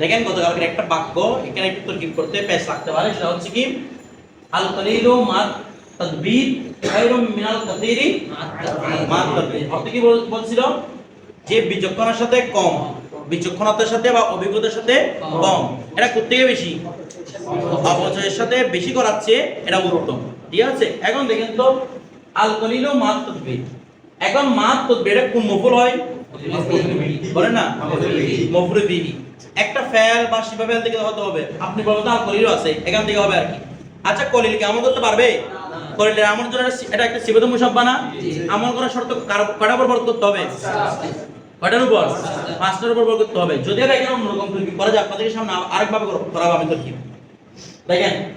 দেখেন গতকালকের একটা বাক্য এখানে একটু তরকিব করতে পেশ লাগতে পারে সেটা হচ্ছে কি আল কলিলু মাত তাদবির খায়রুম মিনাল কাসীরি মাত তাদবির। অর্থ কি বলছিল? যে বিচক্ষণের সাথে কম বিচক্ষণতার সাথে বা অভিজ্ঞতার সাথে কম। এটা কোথেকে বেশি? অপচয়ের সাথে বেশি করাচ্ছে এটা উত্তম। ঠিক আছে? এখন দেখেন তো আল কলিলু মাত তাদবির। এখন মাত তাদবির এটা কোন মফুল হয়? বলেন না? মফুলে বিহি একটা ফেল বা শিবা ফেল থেকে হতে হবে। আপনি বলতে আর কলিলও আছে, এখান থেকে হবে আর কি। আচ্ছা কলিল কি আমল করতে পারবে? কলিলের আমল জন্য এটা- একটা শিবাদ মুসাব্বা না আমল করার শর্ত কটার উপর করতে হবে? কটার উপর? পাঁচটার উপর করতে হবে। যদি এটা এখানে অন্যরকম করা যায় আপনাদের সামনে আরেকভাবে কর- করাবো আমি তরকিব দেখেন,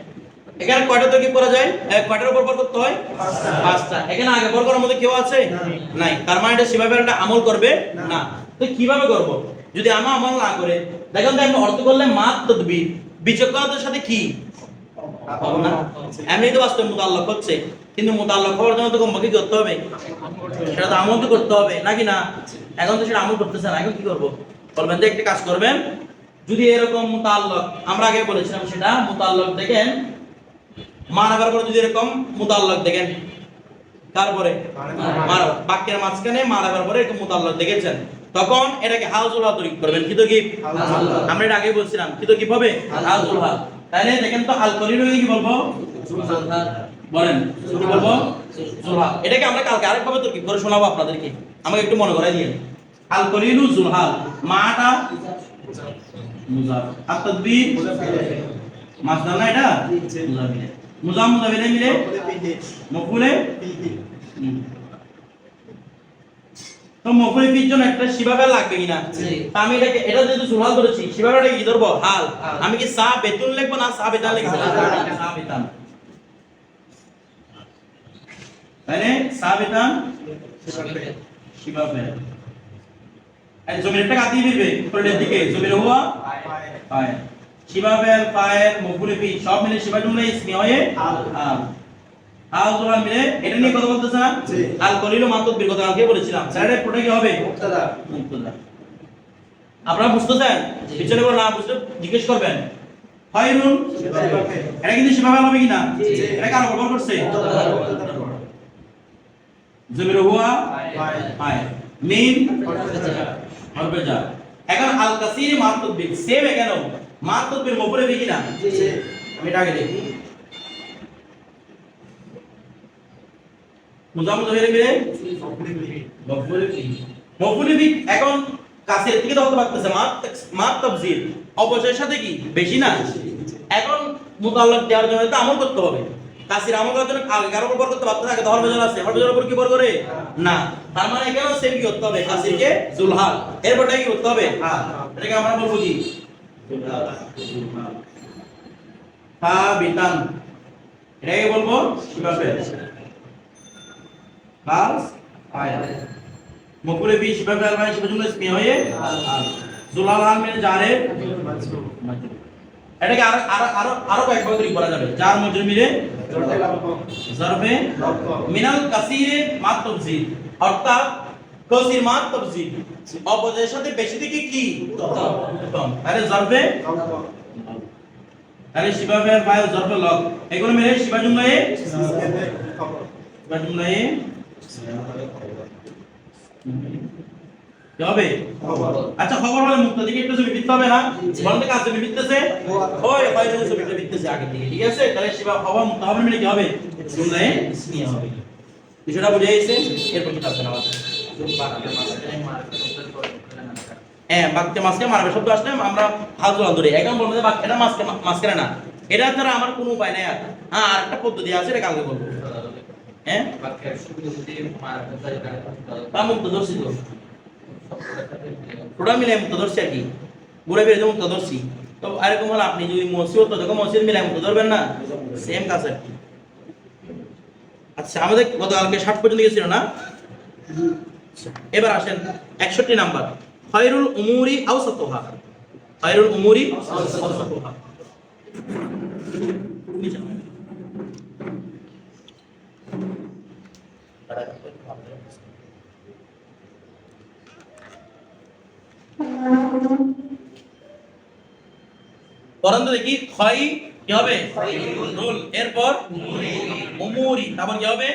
এখানে কয়টা তরকিব করা যায়? কয়টার উপর বর করতে হয়? পাঁচটা। এখানে আগে বর করার মধ্যে কেউ আছে? নাই। তার মানে এটা ফেলটা আমল করবে? না। তো কীভাবে করব? যদি আমা আমল না করে দেখেন তো অর্থ করলে মাত বিচক্ষণতার সাথে কি? এমনি তো বাস্তব হচ্ছে। কিন্তু হওয়ার জন্য তো কমপক্ষে কি করতে হবে। সেটা তো আমল তো করতে হবে নাকি না? এখন তো সেটা আমল করতেছে না, এখন কি করব? বলবেন যে একটা কাজ করবেন। যদি এরকম আমরা আগে বলেছিলাম সেটা, মোতাল্লক দেখেন মানাবার পরে যদি এরকম মোতাল্লক দেখেন তারপরে বাক্যের মাঝখানে মারাবার পরে এরকম মোতাল্লক দেখেছেন। তখন এটাকে হাউজুল হাত তৈরি করবেন। কি আমরা এটা আগে বলছিলাম কি তো কি হবে? হাউজুল তাহলে দেখেন তো আল কলিল কি বলব? বলেন কি বলব? এটাকে আমরা কালকে আরেকভাবে তর্কিব করে শোনাবো আপনাদেরকে। আমাকে একটু মনে করাই দিয়ে। আল কলিলু জুলহাল মাটা মুজাফ। আর তাদবির মাসদার না এটা? মুজাম মুজাফিলে। মিলে? মফুলে তো জন্য একটা শিবাবেল লাগবে কিনা? আমি এটাকে এটা যেহেতু সুলহাল ধরেছি শিবাবেলটা কি ধরবো? হাল। আমি কি সা বেতুন লিখব না সা বেতান লিখব? সা বেতান তাহলে সা বেতান শিবাবেল এই জমিরটা কাটিয়ে দিবে উপরের দিকে। জমির হুয়া? পায় শিবাবেল পায়ের মফুলে ফি সব মিলে শিবা জুমলা ইসমি হয়ে আল। আল জোড়া মিলে এটা নিয়ে কথা বলতেছ না জি। আল কলিলু মাতুব কথা আগে বলেছিলাম। স্যারের পুরোটা কি হবে? মুক্তাদা। মুক্তদা। আপনারা বুঝতেছেন? পিছনে করে না বুঝতে জিজ্ঞেস করবেন। খায়রুন এটা কিন্তু হবে। এটা কার করছে? জমির হুয়া? এখন আল কাসির সেম কিনা? আমি এটা আগে দেখি। ফি এখন কাছের দিকে ধরতে পারতেছে মাত তাফসীর অবশ্যই সাথে কি? বেশি না? এখন মুতাল্লাক দেওয়ার জন্য আমল করতে হবে। কাসির আমল করার জন্য আগে কারও উপর করতে পারতেছে আগে ধর্মজন আছে। ধর্মজনের উপর কি বর করে? না। তার মানে এখানেও সেম কি করতে হবে? কাসিরকে জুলহাল। এরপরটা কি করতে হবে? এটাকে আমরা বলব কি? সাবিতান। এটাকে বলব কীভাবে প্লাস আয়া মকুলে বি শিবা ফেল মানে শিবা জুমলা ইসমি হয়ে জুলাল হাল মানে জারে এটাকে আরও আরও আরও আরও কয়েকবার তৈরি করা যাবে। মধ্যে মিলে জরফে মিনাল কাসিরে মাত তাফসীর অর্থাৎ কাসির মাত তাফসীর অপদের সাথে বেশি দিকে কি? উত্তম তাহলে জরফে তাহলে শিবা ফেল ফাইল জরফে লগ। এগুলো মিলে শিবা জুমলায়ে শিবা জুমলায়ে হবে? আচ্ছা খবর হলে মুক্ত দিকে একটু ছবি বিততে হবে না? বলতে কাজ ছবি বিততেছে ওই হয় যে ছবিটা বিততেছে আগের দিকে ঠিক আছে? তাহলে শিবা খবর মুক্ত হবে মানে কি হবে? জুমলায়ে নিয়ে হবে। বিষয়টা বুঝে গেছে? এরপর কি থাকবে না হ্যাঁ বাক্যে মাঝখানে মারবে শব্দ আসলে আমরা হাজু ধরে। এখন বলব যে বাক্য মাঝখানে মাঝখানে না। এটা ছাড়া আমার কোনো উপায় নেই আর। হ্যাঁ আরেকটা পদ্ধতি আছে এটা কালকে বলব। হ্যাঁ? তা ধরছি তো। পুরা মিলে মুক্ত আর কি। ঘুরে ফিরে মুক্ত ধরছি তো এরকম হলে আপনি যদি মসিবত তো দেখো মসজিদ মিলে মুক্ত ধরবেন না? সেম কাজ আর কি। আচ্ছা আমাদের গতকালকে ষাট পর্যন্ত গেছিল না? এবার আসেন একষট্টি নাম্বার। খয়রুল উমুরি আওসাতুহা। খয়রুল উমুরি আওসাতুহা। নিচে পরন্ত দেখি খয় কি হবে? এরপর উমুরি, তারপর কি হবে?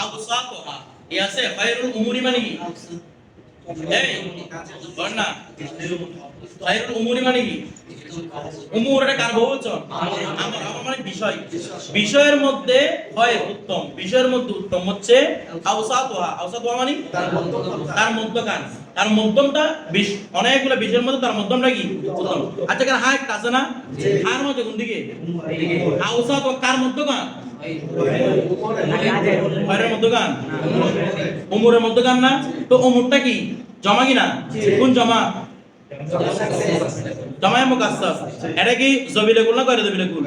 আউসাতুহা এই আছে খায়রুল উমুরি মানে কি? এই বল উমুরি মানে কি? উমুর এটা কার বহুবচন? আমার মানে বিষয়। বিষয়ের মধ্যে হয় উত্তম। বিষয়ের মধ্যে উত্তম হচ্ছে আউসাতুহা আউসাতুহা মানে? তার মধ্যকান। তার মধ্যমটা বিশ অনেকগুলো বিষয়ের মধ্যে তার মধ্যমটা কি? উত্তম। আচ্ছা কার হা একটা আছে না? হার মধ্যে কোন দিকে? আউসাত কার মধ্যকান? খয়ের মধ্যকান। উমুরের মধ্যকান না? তো উমুরটা কি? জমা কি না? কোন জমা। জমায় মুকাসসার এটা কি জবিলে গুল না গয়রে জবিলে গুল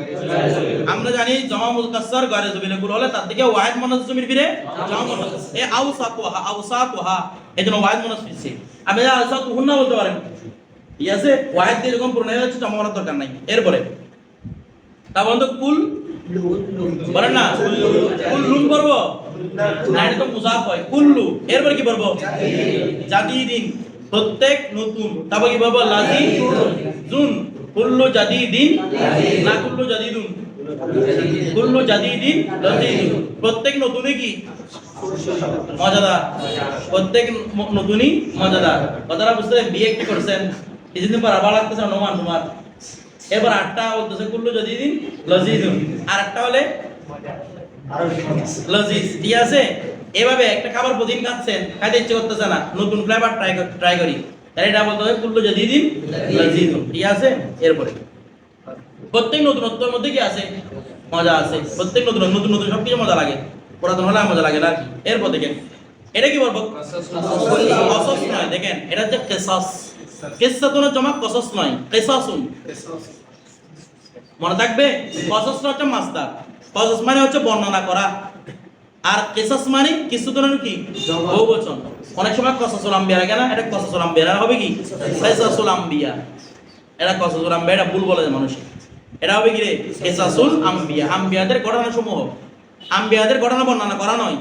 আমরা জানি জমা মুকাসসার গয়রে জবিলে গুল হলে তার দিকে ওয়াহিদ মুনাস জমির ফিরে জমা মুনাস। এ আউসাতুহা আউসাতুহা এজন্য ওয়াহিদ মুনাস ফিরছে। আপনি না বলতে পারেন? ঠিক আছে ওয়াহিদ দিয়ে এরকম প্রণয় হচ্ছে জমা করার দরকার নাই। এরপরে, তা বন্ধু কুল? বলেন না কুল্লুন করব না, এটা তো মুজাফ হয়। কুল্লু, এরপরে কি বলব জাদিদিন প্রত্যেক নতুন। তারপর কি বলব লাজি? জুন। কুল্লু জাদিদিন না, কুল্লু জাদিদুন কুল্লু জাদিদিন লাজিদুন প্রত্যেক নতুনে কি? মজাদার। প্রত্যেক নতুনই মজাদার। কথাটা বুঝতে বিয়ে একটি করছেন। কিছুদিন পর আবার লাগতেছে অনুমান তোমার। এবার আটটা বলতেছে, কুল্লু জাদিদিন লাজিদুন আর একটা হলে? লজিজ ঠিক আছে? এভাবে একটা খাবার প্রতিদিন খাচ্ছেন, খাইতে ইচ্ছে করতেছে না, নতুন ফ্লেভার ট্রাই ট্রাই করি। তাহলে এটা বলতে হবে, কুল্লু যদি দিন ঠিক আছে? এরপরে। প্রত্যেক নতুনত্বের মধ্যে কি আছে? মজা আছে। প্রত্যেক নতুন নতুন নতুন সব কিছু মজা লাগে। পুরাতন হলে মজা লাগে না এরপর দেখেন। এটা কি বলব? কসস নয়। দেখেন, এটা হচ্ছে কেসাস। কেসাতুনের জমা কসস নয়, কেসাসুন। মনে থাকবে? কসস হচ্ছে মাসদার কসস মানে হচ্ছে বর্ণনা করা। আর কেসাস মানে কিছু ধরনের কি? বহুবচন। অনেক সময় কসাসুল আম্বিয়া লাগে না? এটা কসাসুল আম্বিয়া হবে কি? কেসাসুল আম্বিয়া। এটা কসাসুল আম্বিয়া এটা ভুল বলে মানুষ। এটা হবে কি রে? কেসাসুল আম্বিয়া। আম্বিয়াদের ঘটনা সমূহ আম্বিয়াদের ঘটনা বর্ণনা করা নয়।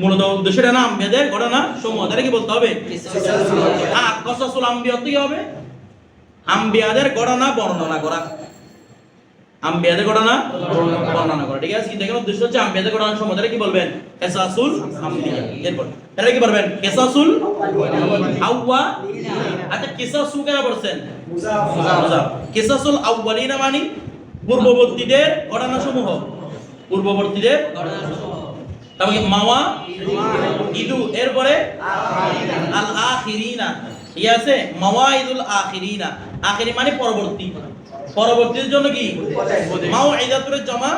মূলত উদ্দেশ্যটা না আম্বিয়াদের ঘটনা সমূহ। তাহলে কি বলতে হবে? হ্যাঁ কসাসুল আম্বিয়া কি হবে। আম্বিয়াদের ঘটনা বর্ণনা করা। আম্বিয়াদের ঘটনা? বর্ণনা করা। ঠিক আছে? দেখেন উদ্দেশ্য হচ্ছে আম্বিয়াদের ঘটনা সম্বন্ধে? কি বলবেন? কেসাসুল আম্বিয়া। এরপর এটা কি বলবেন? কেসাসুল আউয়া। আচ্ছা কেসাসু কেন বলছেন। কেসাসুল আউয়ালিনা মানে পূর্ববর্তীদের ঘটনা সমূহ পূর্ববর্তীদের তারপরে মাওয়া, ইদু। এরপরে আল আখিরিনা ঠিক আছে? মাওয়াইদুল আখিরিনা আখিরি মানে পরবর্তী। পরবর্তীর জন্য কি? মাও মাওয়াইদাতুর জমা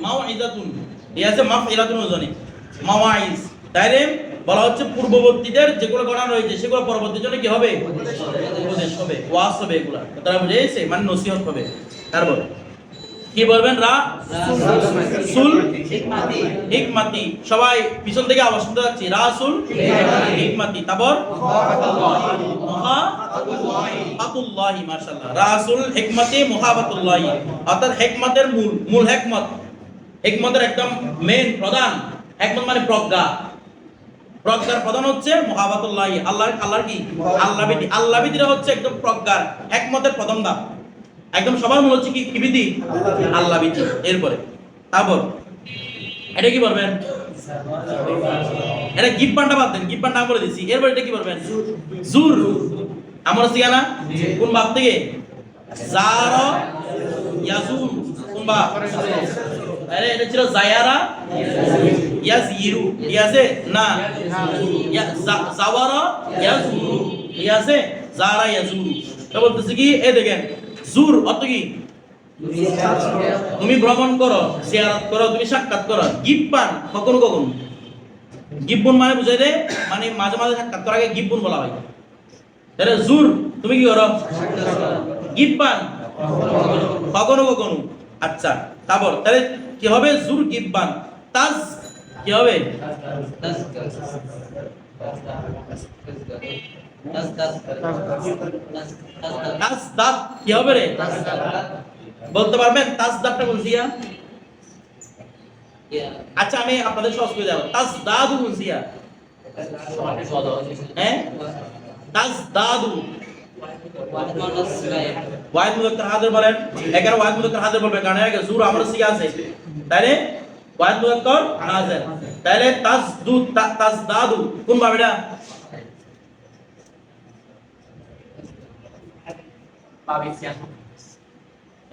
মাও ইজাতুন এই আছে মাফ ইলাতুন ওজনে মাওয়াইজ তাইলে বলা হচ্ছে পূর্ববর্তীদের যেগুলো ঘটনা রয়েছে সেগুলো পরবর্তীর জন্য কি হবে? উপদেশ হবে। ওয়াস হবে। এগুলা। তারা বুঝেছে মানে নসিহত হবে। তারপর কি বলবেন রা? সুল হিকমাতি। সবাই পিছন থেকে আওয়াজ শুনতে যাচ্ছি রাসুল হিকমাতি। তারপর? মুহাবাতুল্লাহি মাশাআল্লাহ। রাসুল হিকমাতি মুহাবাতুল্লাহি। অর্থাৎ হিকমতের মূল মূল হিকমত। হিকমতের একদম মেন প্রধান। হিকমত মানে প্রজ্ঞা। প্রজ্ঞার প্রধান হচ্ছে মুহাবাতুল্লাহি। আল্লাহ আল্লাহর কি? আল্লাহ বিধি। আল্লাহ হচ্ছে একদম প্রজ্ঞার। একমতের প্রথম ধাপ একদম সবার মনে হচ্ছে কি কি বিধি আল্লাহ বিধি এরপরে, তারপর, এটা কি বলবেন? এটা গিফট পান্ডা বাদ দেন, গিফট পান্ডা বলে দিচ্ছি। এরপর এটা কি বলবেন? জুর। আমার হচ্ছে না কোন বাপ থেকে? জার ইয়াজুর কোন বাপ? আরে, এটা ছিল জায়ারা ইয়াজিরু। ঠিক আছে না জাওয়ারা ইয়াজুরু। আছে জারা ইয়াজুরু। তো বলতেছে কি এ দেখেন জুর, অর্থ কি? তুমি ভ্রমণ করো, জিয়ারত করো, তুমি সাক্ষাৎ করো। গিফট পান, কখনো কখনো। গিব্বন মানে বুঝাই দে মানে মাঝে মাঝে সাক্ষাৎ আগে গিব্বন বলা হয়। তাহলে জুর, তুমি কি করো? গিফট পান। কখনো কখনো। আচ্ছা তারপর তাহলে কি হবে? জুর গিফট পান। তাজ, কি হবে? তাজ দাব কি হবে রে? বলতে পারবেন তাজ দাবটা বলছি ইয়া? আচ্ছা আমি আপনাদের সহজ করে দেবো। তাজ দাদু বলছি ইয়া। হ্যাঁ? তাজ দাদু। ওয়াহিদ মুদাক্কার হাজির বলেন। এখানে ওয়াহিদ মুদাক্কার হাজির বলবেন কারণ এর জুর আমার সিগা আছে। তাইলে ওয়াহিদ মুদাক্কার হাজির। তাইলে তাসদু তাসদাদু কোন ভাবে এটা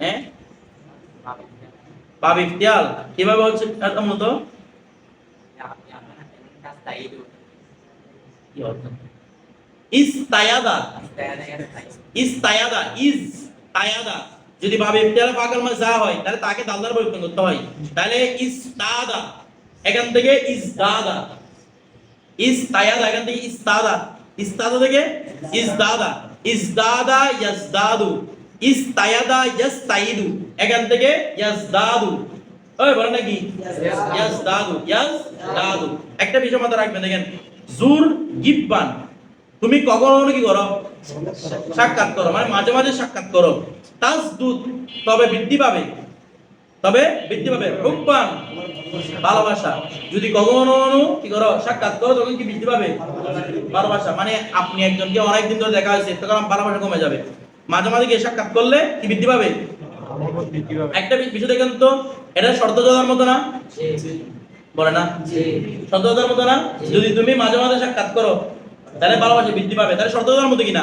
হ্যাঁ? বাব ইফতিয়াল কীভাবে হচ্ছে এটা মূলত তায়াদা যদি ভাবে ইফতিয়াল ফাকাল মা যা হয় তাহলে তাকে দালদার পরিবর্তন করতে হয়। তাহলে এখান থেকে ইজদাদা ইস্তায়াদা এখান থেকে ইস্তাদা। ইস্তাদা থেকে ইজদাদা ইজদাদা ইয়াজদাদু ইস্তায়াদা ইয়াস্তাইদু এখান থেকে ইয়াজদাদু। ওই বলেন নাকি? ইয়াজদাদু ইয়াজদাদু। একটা বিষয় মাথায় রাখবেন, দেখেন। জুর গিব্বান। তুমি কখনো কি করো? সাক্ষাৎ করো। মানে মাঝে মাঝে সাক্ষাৎ করো। তাস দুধ তবে বৃদ্ধি পাবে। তবে বৃদ্ধি পাবে হুব্বান ভালোবাসা। যদি কখনো কি করো সাক্ষাৎ করো তখন কি বৃদ্ধি পাবে ভালোবাসা? মানে আপনি একজনকে অনেকদিন ধরে দেখা হয়েছে তখন ভালোবাসা কমে যাবে। মাঝে মাঝে গিয়ে সাক্ষাৎ করলে কি বৃদ্ধি পাবে একটা বিষয় দেখেন তো এটা শর্ত জোদার মতো না? বলে না? শর্ত জোদার মতো না? যদি তুমি মাঝে মাঝে সাক্ষাৎ করো তাহলে ভালোবাসা বৃদ্ধি পাবে। তাহলে শর্ত জোদার মতো কিনা?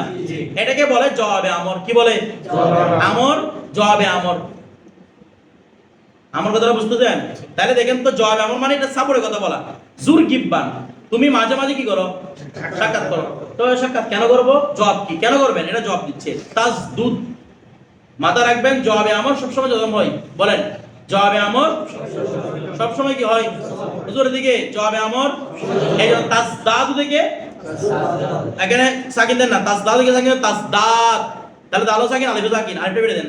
এটাকে বলে জবাবে আমর। কি বলে? আমর জবাবে আমর। আমার কথাটা বুঝতে দেন তাহলে দেখেন তো জবাবে আমর মানে এটা সাপোর্টের কথা বলা। জুর গিব্বান। তুমি মাঝে মাঝে কি করো? সাক্ষাৎ করো। তো সাক্ষাৎ কেন করব? জব কি? কেন করবেন? এটা জব দিচ্ছে। তাজ দুধ মাথা রাখবেন, জবাবে আমর সবসময় যখন হয়। বলেন, জবাবে আমর সবসময় কি হয়? হুজুরের দিকে জবাবে আমর এই জন্য তাসদাদ থেকে এখানে সাকিন দেন না। তাসদাদ থেকে সাকিন তাসদাদ তাহলে দালো সাকিন, আলিফ সাকিন। আরেকটা বেড়ে দেন।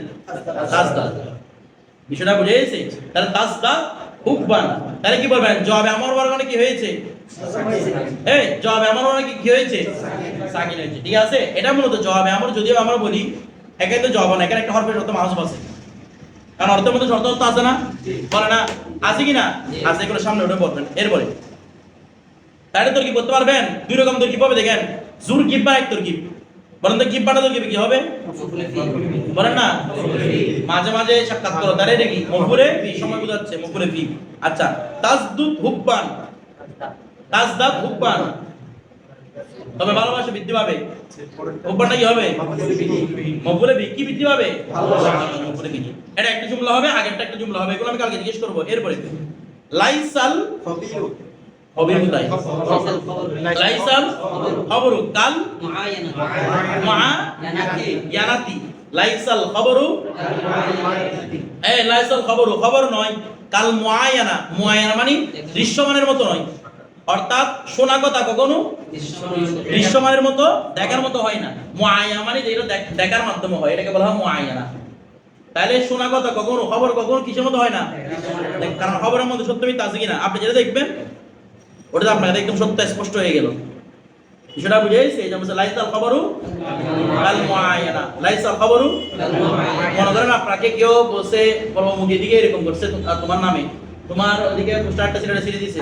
তাসদাদ বিষয়টা বুঝে গেছে? তাহলে তাসদাদ হুকবান। তাহলে কি বলবেন? জবাবে আমর বর্গনে কি হয়েছে? এই, জবাবে আমর বর্গনে কি কি হয়েছে? সাকিন হয়েছে। ঠিক আছে? এটা মূলত জবাবে আমর, যদিও আমরা বলি একাই তো জবাব না এখানে একটা হরফের শর্ত মাহাজ আছে কারণ অর্থের মধ্যে শর্ত অর্থ আছে না? বলে না, আছে কি না? আছে, এগুলো সামনে উঠে বলবেন। এরপরে। তাহলে তোর কি করতে পারবেন? দুই রকম তোর কি পাবে দেখেন? জুর গিব্বা এক তোর গিব বলেন তো গিব্বাটা তোর কি হবে? বলেন না। মাঝে মাঝে সাক্ষাৎ করো তাহলে এটা কি মফুরে ফি সময় বোঝাচ্ছে? মফুরে ফি আচ্ছা তাজদুদ হুব্বান। তাজদাদ হুব্বান। তবে ভালোবাসা বৃদ্ধি পাবে। হুব্বানটা কি হবে? মফুরে ফি কি বৃদ্ধি পাবে? মফুরে ফি এটা একটা জুমলা হবে আগেরটা একটা জুমলা হবে এগুলো আমি কালকে জিজ্ঞেস করব। এরপরে লাইসাল খবির কোথায় লাইসাল খবরু কাল ইয়ানাতি। লাইসাল খবরু? এই লাইসাল খবরু খবর নয়। কাল মুআয়ানা। মুআয়ানা মানে দৃশ্যমানের মতো নয়। অর্থাৎ শোনা কথা কখনো দৃশ্যমানের মতো দেখার মতো হয় না। মুআয়ানা মানে যেটা দেখ- দেখার মাধ্যমে হয় এটাকে বলা হয় মুআয়ানা। তাহলে শোনা কথা কখনো খবর কখনো কিসের মতো হয় না? কারণ খবরের মধ্যে সত্য মিথ্যা আছে কিনা? আপনি যেটা দেখবেন ওটা আপনাকে একদম সত্য, স্পষ্ট হয়ে গেল। বিষয়টা বুঝে গেছে, এই যেমন লাইসাল খবরু কাল মুআয়ানা লাইসাল খবরু, মনে করেন আপনাকে কেউ বসে পরমুখী দিকে এরকম করছে তো- তোমার নামে। তোমার ওদিকে পোস্টারটা ছেড়ে ছেড়ে দিছে।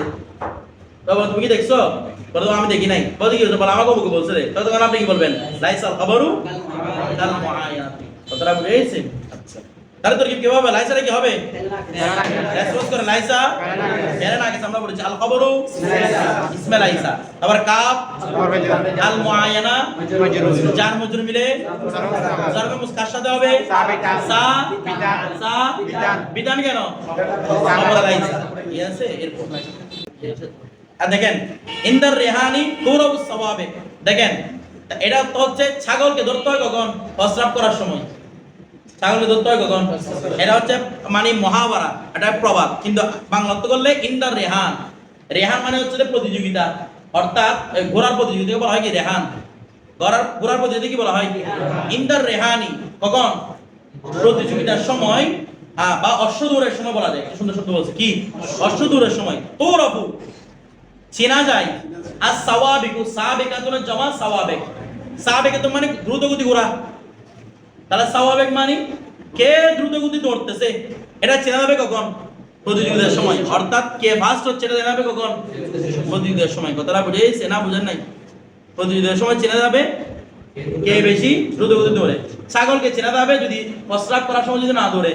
তখন তুমি কি দেখছ? বলে আমি দেখি নাই। বলে, কি বলে, আমাকে মুখে বলছে রে। তখন আপনি কি বলবেন? লাইসাল খবরু কাল মুআয়ানা। কথাটা বুঝে গেছে। তাহলে তোর কি হবে? লাইসারে কি হবে? রেসপন্স করে লাইসা। এর আগে আমরা বলেছি আল খবরু? ইসমাইল আইসা তারপর কাফ? আল মুআয়ানা জার মজরুর মিলে? জারবে মুস্কার সাথে হবে? সা? সা? কেন? খবর ঠিক আছে? এরপর আর দেখেন ইন্দার রেহানি তুরাবু সওয়াবে। দেখেন এটা তো হচ্ছে ছাগলকে ধরতে হয় কখন? প্রস্রাব করার সময়। ছাগলকে ধরতে হয় কখন? এটা হচ্ছে মানে মহাবারা এটা প্রবাদ। কিন্তু বাংলা অর্থ করলে ইন্দার রেহান। রেহান মানে হচ্ছে প্রতিযোগিতা। অর্থাৎ ঘোড়ার প্রতিযোগিতাকে বলা হয় কি? রেহান। ঘোড়ার ঘোড়ার প্রতিযোগিতা কি বলা হয় ইন্দার রেহানি। কখন? প্রতিযোগিতার সময় আহ, বা অশ্বদূরের সময় বলা যায়। সুন্দর শব্দ বলছে? কি? অশ্বদূরের সময়। তোরফু চেনা যায়। আর সাওয়াবিকু সাবেকাতুনের জমা সাওয়াবেক। সাবেকাতুন মানে দ্রুতগতি ঘোড়া। তাহলে স্বাভাবিক মানে কে দ্রুত গতি দৌড়তেছে? এটা চেনা যাবে কখন? প্রতিযোগিতার সময়। অর্থাৎ কে ফার্স্ট হচ্ছে এটা চেনা যাবে কখন? প্রতিযোগিতার সময়। কথাটা বুঝেছে না বুঝেন নাই? প্রতিযোগিতার সময় চেনা যাবে কে বেশি দ্রুত গতিতে দৌড়ে? ছাগলকে চেনাতে হবে যদি প্রস্রাব করার সময় যদি না দৌড়ে।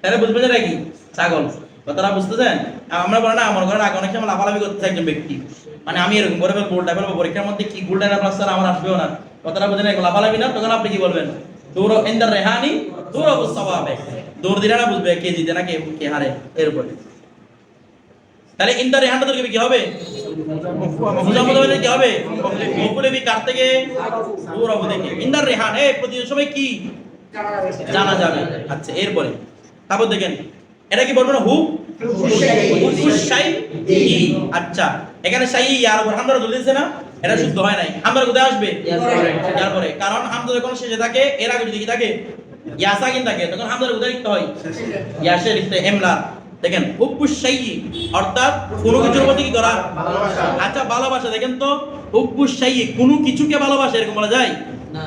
তাহলে বুঝবে যে কি? ছাগল। কথাটা বুঝতেছেন? আমরা বলে না, আমার ঘরে আগে অনেক সময় লাফালাফি করতেছে একজন ব্যক্তি। মানে আমি এরকম করে উল্টা ফেলব পরীক্ষার মধ্যে কি গোল্ডেন প্লাস স্যার, আমার আসবেও না। কথাটা বুঝে না লাফালাফি না, তখন আপনি কি বলবেন? দৌড় ইন্দার রেহানি দৌড় অবস্থা পাবে দৌড় দিলে না বুঝবে কে জিতে না কে কে হারে এর উপরে। তাহলে ইন্দার রেহানটা তোর কি হবে? কি হবে? কার থেকে? দূর হবে থেকে ইন্দার রেহান এই প্রতিদিন সময় কি? জানা যাবে। আচ্ছা এরপরে তারপর দেখেন এটা কি বলব না হু? আচ্ছা এখানে শাই ইয়ার উপর হামদার ধরে না? এটা শুদ্ধ হয় নাই। হামদার কোথায় আসবে? ইয়ার পরে। কারণ হামদা যখন শেষে থাকে এর আগে যদি কি থাকে? ইয়াসা কিন থাকে। তখন হামদার কোথায় লিখতে হয়? ইয়াসে লিখতে এমলা দেখেন হুব্বু শাই অর্থাৎ কোনো কিছুর প্রতি কি করা আচ্ছা ভালোবাসা। দেখেন তো হুব্বু শাই কোনো কিছুকে ভালোবাসা এরকম বলা যায়? না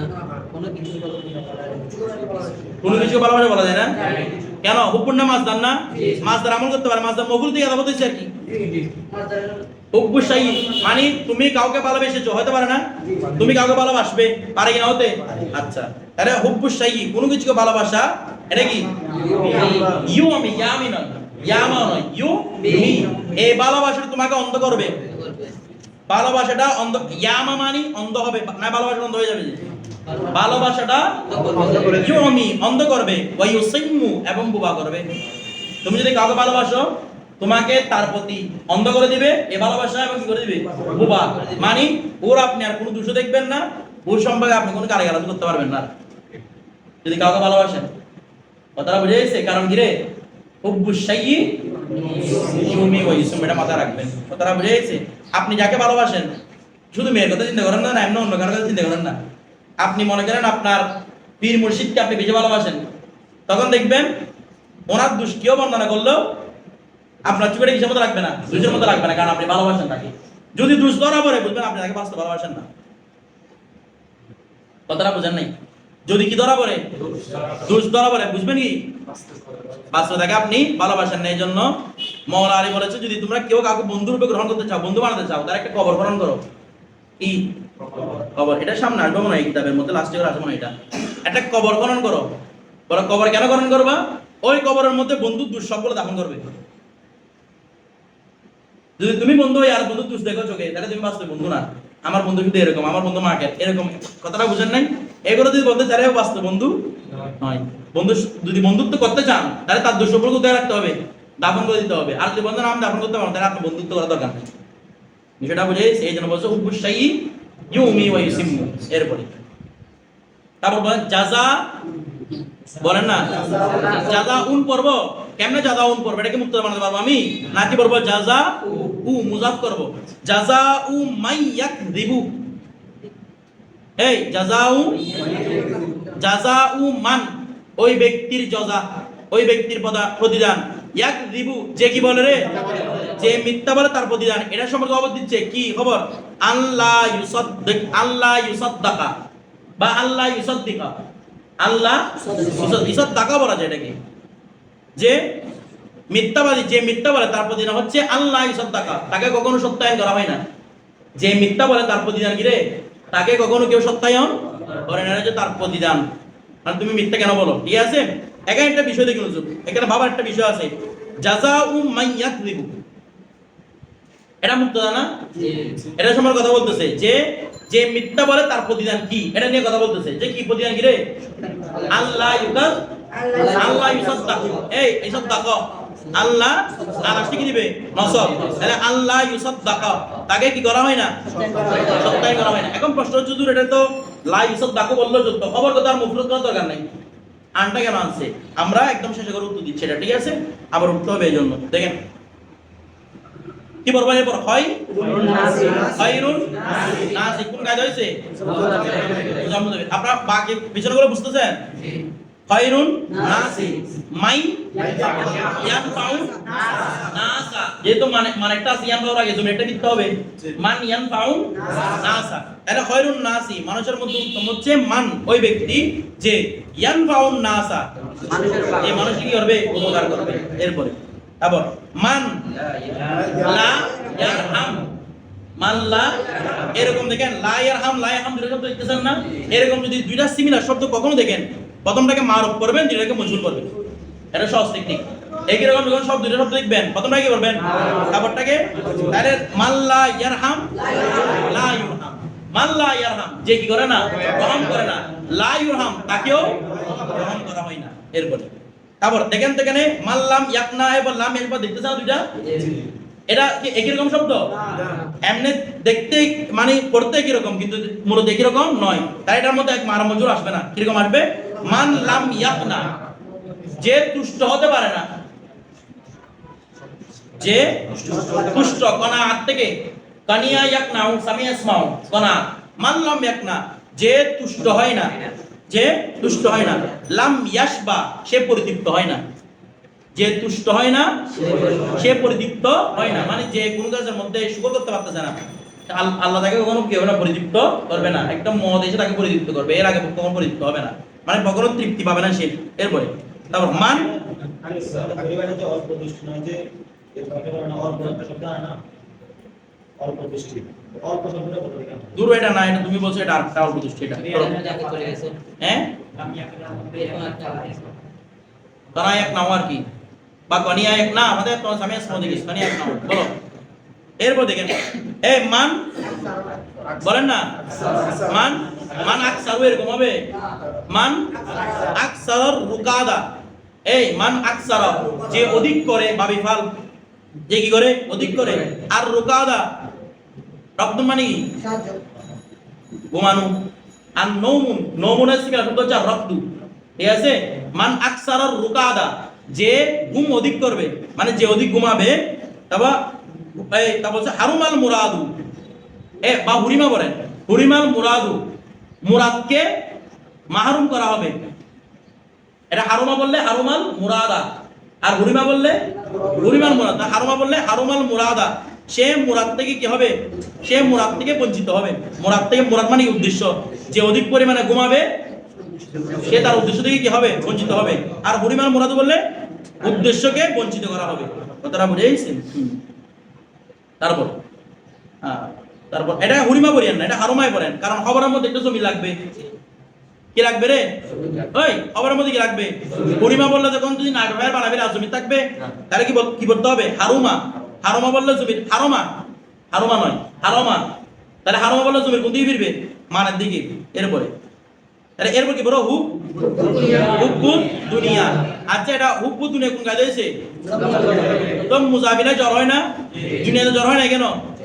কোনো কিছু বলো কোনো কিছু ভালোবাসা বলা যায় না? কেন? হুব্বুর না মাছদার না? মাছ মাছদার আমল করতে পারে মাছদার মফুল দিয়ে আদা বলতেছে আর কি? হুব্বু শাই মানে তুমি কাউকে ভালোবেসেছো, হতে পারে না? তুমি কাউকে ভালোবাসবে, পারে কি না হতে? আচ্ছা। আরে হুব্বু শাই কোনো কিছুকে ভালোবাসা, এটা কি? ইউ আমি, ইয়া আমি নয়। ইয়া নয়। You me. এই ভালোবাসাটা তোমাকে অন্ধ করবে। ভালোবাসাটা অন্ধ ইয়ামা মানি অন্ধ হবে, না, ভালোবাসা অন্ধ হয়ে যাবে ভালোবাসাটা ইউ আমি অন্ধ করবে। ওয়া ইউসিম্মু এবং বুবা করবে। তুমি যদি কাউকে ভালোবাসো তোমাকে তার প্রতি অন্ধ করে দিবে, এ ভালোবাসা এবং কি করে দিবে? বুবা মানে ওর আপনি আর কোনো দোষ দেখবেন না, ওর সম্পর্কে আপনি কোনো গালাগালাজ করতে পারবেন না যদি কাউকে ভালোবাসেন। কথাটা বুঝে গেছে? কারণ কি রে? হুব্বু শাইয়ি ইউমি ওয়া ইউসিম এটা মাথায় রাখবেন। কথাটা বুঝে গেছে? আপনি যাকে ভালোবাসেন, শুধু মেয়ের কথা চিন্তা করেন না এমন অন্য কারোর কথা চিন্তা করেন না। আপনি মনে করেন আপনার পীর মুর্শিদকে আপনি বেশি ভালোবাসেন। তখন দেখবেন, ওনার দোষ কেউ বর্ণনা করলেও আপনার চুপেটা কিসের মতো রাখবে না দুষের মতো রাখবে না, কারণ আপনি ভালোবাসেন তাকে। যদি দোষ ধরা পড়ে বুঝবেন আপনি তাকে বাস্তব ভালোবাসেন না। কথাটা বুঝেন নাই? যদি কি ধরা পড়ে? দোষ ধরা পড়ে, বুঝবেন কি? বাস্তব তাকে আপনি ভালোবাসেন না এই জন্য আলী বলেছে, যদি তোমরা কেউ কাউকে বন্ধু গ্রহণ করতে চাও, বন্ধু বানাতে চাও, তার একটা কবর গ্রহণ করো। কি? কবর। এটা সামনে আসবে মনে হয় কিতাবের মধ্যে লাস্টে করে আসবে হয় এটা। একটা কবর খনন করো। বলো, কবর কেন খনন করবা? ওই কবরের মধ্যে বন্ধুর দুঃখ সবগুলো দাফন করবে। যদি তুমি বন্ধু হই আর বন্ধু দুষ দেখো চোখে, তাহলে তুমি বাস্তবে বন্ধু না। আমার বন্ধু কিন্তু এরকম, আমার বন্ধু মাকে, এরকম। কথাটা বুঝেন নাই? এগুলো যদি বলতে চারে বাস্তব বন্ধু? নয়। বন্ধু যদি বন্ধুত্ব করতে চান, তাহলে তার দুঃখ সম্পর্ক উদয় রাখতে হবে, দাফন করে দিতে হবে। আর যদি বন্ধু নাম দাফন করতে পারেন তাহলে আপনার বন্ধুত্ব করা দরকার নেই। বিষয়টা বুঝে সেই জন্য বলছে উবুসাই ইউমি ওয়া ইউসিমু এরপরে। তারপর বলেন, জাজা বলেন না? জাজা উন পর্ব কেমনে জাজা উন পর্ব এটাকে মুক্ত বানাতে পারব আমি? নাকি পড়ব জাজা উ মুজাফ করব। জাজা উ মাই ইয়াকযিবু এই জাজা উ জাজা উ মান। ওই ব্যক্তির জজা ওই ব্যক্তির প্রতিদান। ইয়াক দিবু যে কি বলে রে? যে মিথ্যা বলে তার প্রতিদান। এটা সম্পর্কে খবর দিচ্ছে। কি খবর? আল্লাহ ইউসাদ্দিক আল্লাহ ইউসাদ্দাকা বা আল্লাহ ইউসাদ্দিকা। আল্লাহ ইউসাদ- ইউসাদ্দাকা বলা যায় এটাকে। যে মিথ্যাবাদী যে মিথ্যা বলে তার প্রতিদান হচ্ছে আল্লাহ ইউসাদ্দাকা তাকে কখনো সত্যায়ন করা হয় না। যে মিথ্যা বলে তার প্রতিদান কি রে? তাকে কখনো কেউ সত্যায়ন করে না হচ্ছে তার প্রতিদান। মানে তুমি মিথ্যা কেন বলো? ঠিক আছে? এখানে একটা বিষয় দেখুন এখানে বাবার একটা বিষয় আছে। জাজা উ মাইয়াত এটা মুক্ত না? এটা সম্পর্কে কথা বলতেছে। যে যে মিথ্যা বলে তার প্রতিদান কি? এটা নিয়ে কথা বলতেছে। যে কি প্রতিদান কি রে? আল্লাহ ইউকাল আল্লাহ ইউসাদ্দাক এই আল্লাহ আর আসতে কি দিবে? নসব। তাহলে আল্লাহ ইউসাদ্দাক তাকে কি করা হয় না? সত্যায়ন করা হয় না। এখন প্রশ্ন হচ্ছে এটা তো লা ইউসাদ্দাক বলল যুক্ত। খবর কথা আর মুফরত করার দরকার নাই। আনটা কেন আনছে? আমরা একদম শেষে করে উত্তর দিচ্ছি এটা ঠিক আছে? আবার উঠতে হবে এই জন্য দেখেন। কি বলব এরপর হয়? খায়রুন নাসি কোন কাজ হয়েছে। আপনারা বাকি পিছনে করে বুঝতেছেন? খায়রুন মাই ইয়ানফাউ নাসা। যেহেতু মানে মানে একটা আছে ইয়ানফাউর আগে তুমি একটা দিতে হবে। মান ইয়ানফাউ নাসা। তাহলে খায়রুন নাসি মানুষের মধ্যে উত্তম হচ্ছে মান। ওই ব্যক্তি যে ইয়ানফাউ নাসা। মানুষের মানুষ কি করবে? উপকার করবে। এরপরে। তারপর মান লা ইয়ারহাম। মাল্লা এরকম দেখেন লা ইয়ারহাম লা ইয়ারহাম দুটো শব্দ দেখতেছেন না? এরকম যদি দুইটা সিমিলার শব্দ কখনো দেখেন প্রথমটাকে মারফ করবেন দুইটাকে মজুর করবেন। এটা সহজ টেকনিক একই রকম যখন সব দুটো শব্দ দেখবেন প্রথমটা কি করবেন? তারপরটাকে? তাহলে মাল্লা ইয়ারহাম, লা ইউরহাম। মাল্লা ইয়ারহাম, যে কি করে না, গ্রহণ করে না। লা ইউরহাম, তাকেও রহম করা হয় না, এরপরে। তারপর দেখেন তো এখানে, মাল্লাম ইয়াকনা এবার লাম এরপর দেখতেছ না দুইটা? এটা কি একই রকম শব্দ? এমনি দেখতে মানে পড়তে একই রকম, কিন্তু মূলত একই রকম নয়। তাই এটার মধ্যে এক মারা মজুর আসবে না। কীরকম আসবে? মান লাম ইয়াকনা, যে তুষ্ট হতে পারে না। যে তুষ্ট কনাআত থেকে। কানিয়া ইসমাউ কনাআত মান লাম ইয়াকনা, যে তুষ্ট হয় না। যে তুষ্ট হয় না। লাম ইয়াশবা, সে পরিতৃপ্ত হয় না। যে তুষ্ট হয় না, সে পরিতৃপ্ত হয় না। মানে যে কোন কাজের মধ্যে শুকর করতে পারতেছে না। আল্লাহ তাকে কখনো কি হবে না পরিতৃপ্ত করবে না। একদম মদ এসে তাকে পরিতৃপ্ত করবে। এর আগে কখনো পরিতৃপ্ত হবে না। মানে কখনো তৃপ্তি পাবে না সে। এরপরে তারপর মান হয় দূর এটা না এটা তুমি বলছো এটা আরেকটা অল্প দৃষ্টি এটা হ্যাঁ? এক নাও আর কি। বা কনিয়া এক না আমাদের তোমার সামনে সময় গেছে কনিয়া এক নাও বলো। এরপর দেখেন। এ মান? বলেন না। মান? মান আকসারু এরকম হবে? মান আকসার রুকাদা। এই মান আকসার যে অধিক করে বা বিফাল যে কি করে? অধিক করে। আর রুকাদা রক্ত মানে কি? ঘুমানো। আর নৌমুন নৌমুনের থেকে শব্দ হচ্ছে রক্তু। ঠিক আছে? মান আকসার রুকাদা যে ঘুম অধিক করবে। মানে যে অধিক ঘুমাবে তারপর এই তারপর হচ্ছে হারুমাল মুরাদু। এ বা হুরিমা বলেন। হুরিমাল মুরাদু। মুরাদকে মাহরুম করা হবে। এটা হারুমা বললে হারুমাল মুরাদা, আর হুরিমা বললে হুরিমাল মুরাদ হারুমা বললে হারুমাল মুরাদা। সে মুরাদ থেকে কি হবে? সে মুরাদ থেকে বঞ্চিত হবে। মুরাদ থেকে মুরাদ মানে উদ্দেশ্য। যে অধিক পরিমাণে ঘুমাবে, সে তার উদ্দেশ্য থেকে কি হবে? বঞ্চিত হবে। আর হুরিমাল মুরাদ বললে উদ্দেশ্যকে বঞ্চিত করা হবে। কথাটা বুঝে তারপর তারপর এটা হরিমা বলিয়েন না, এটা হারুমায় বলেন কারণ খবরের মধ্যে একটা জমি লাগবে। কি লাগবে রে? ওই, খবরের মধ্যে কি লাগবে? হুরিমা বললে যখন তুই নাট ভাইয়ের বানাবি না জমি থাকবে, তাহলে কি কি বলতে হবে? হারুমা। হারুমা বললে জমি হারুমা। হারুমা নয়, হারমা। তাহলে হারুমা বললে জমির কোন দিকে ফিরবে? মানের দিকে, এরপরে। তাহলে এরপর কি বলো? হুক হুব্বু দুনিয়া। আচ্ছা এটা হুব্বু দুনিয়া কোন কাজে এসে তো মুজাফিরা জ্বর হয় না? দুনিয়াতে জ্বর হয় না কেন?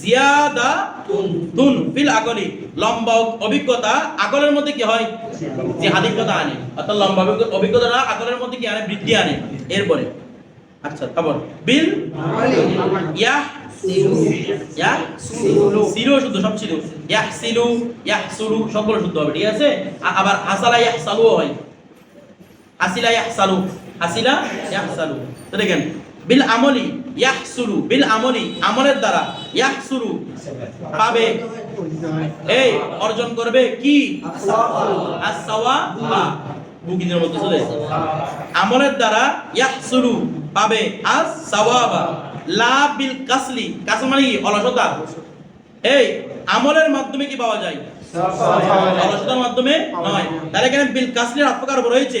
জিয়াদা তুন ফিল আকলি লম্বা অভিজ্ঞতা আকলের মধ্যে কি হয়? যে আধিক্যতা আনে। অর্থাৎ লম্বা অভিজ্ঞতাটা আকলের মধ্যে কি আনে? বৃদ্ধি আনে। এরপরে আচ্ছা তারপর, বিল ইয়া ইয়া সিলু শুদ্ধ ইয়াহসুলু সবগুলো শুদ্ধ হবে, ঠিক আছে? আবার হাসালা ইয়াহসালু হয়। হাসিলা ইয়াহসালু। হাসিলা ইয়াহসালু। তো দেখেন বিল আমলি ইয়াহসুলু বিল আমলি আমলের দ্বারা ইয়াহসুলু পাবে। এই অর্জন করবে কি? আসাওয়া বুকিনের মধ্যে চলে। আমলের দ্বারা ইয়াহসুলু পাবে আস সাওয়াবা লা বিল কাসলি, কাসল মানে কি? অলসতা। এই, আমলের মাধ্যমে কি পাওয়া যায়? অলসতার মাধ্যমে নয়। তাহলে এখানে বিল কাসলির আত্মকার রয়েছে।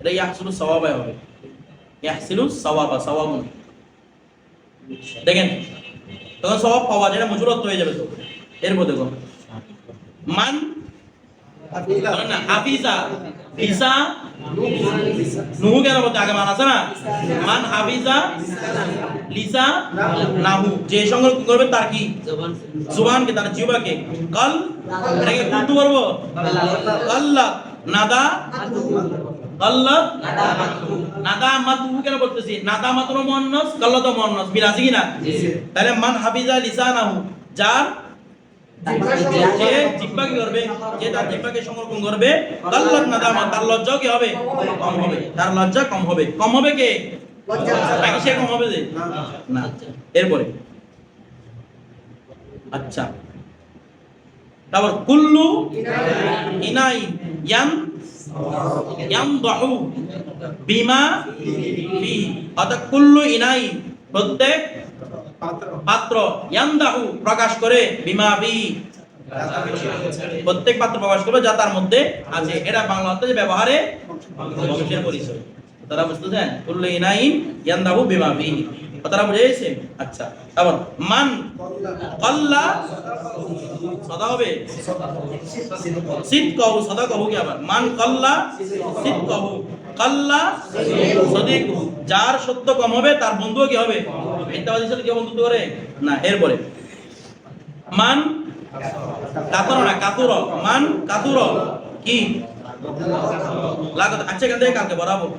এটা ইয়াহসুলু সওয়াবাই হবে। ইয়াহসিলু সওয়াবা, সওয়াবুন। দেখেন, তখন সওয়াব পাওয়া যায় এটা মজুরত্ব হয়ে যাবে তো এরপর দেখুন মান হাফিজা। নুহু কেন বলতে আগে মান আছে না? মান হাফিজা লিসা নাহু। যে সংরক্ষণ করবে? তার কি? তার জিহ্বাকে। কাল? এটাকে বলব কাল্লা। নাদা? কাল্লা নাদা কেন বলতেছি? নাদা মাত্র মুয়ান্নাস। কাল্লা মিল আছে কি তাহলে মান হাফিজা লিসানাহু যার যে জিহ্বা করবে? যে তার জিহ্বাকে সংরক্ষণ করবে কাল্লাত নাদামা তার লজ্জা কি হবে? কম হবে। তার লজ্জা কম হবে। কম হবে কে? সে কম হবে যে? না। এরপরে। আচ্ছা। তারপর কুল্লু ইনাই ইয়ান ইয়ামদাহু বিমা ফি অর্থাৎ কুল্লু ইনাই, প্রত্যেক পাত্র ইয়ামদাহু প্রকাশ করে, বিমা ফি, প্রত্যেক পাত্র প্রকাশ করবে যা তার মধ্যে আছে। এটা বাংলা অর্থে ব্যবহারে বংশের পরিচয়। তারা বুঝতেছেন কুল্লু ইনাইন ইয়ামদাহু বিমা ফি। কথাটা বুঝে গেছে আচ্ছা তারপর মান কল্লা সদা হবে? সিদ কহু, সদা কহু কি আবার? মান কল্লা সিদ কহু। কল্লা সদিক, যার সত্য কম হবে, তার বন্ধুও কি হবে? মিথ্যাবাদীর সাথে কি বন্ধুত্ব করে? না, এরপরে। মান কাতর না, কাতুর। মান কাতুর কি? লাগত আচ্ছা এখান থেকে কালকে বরাবর।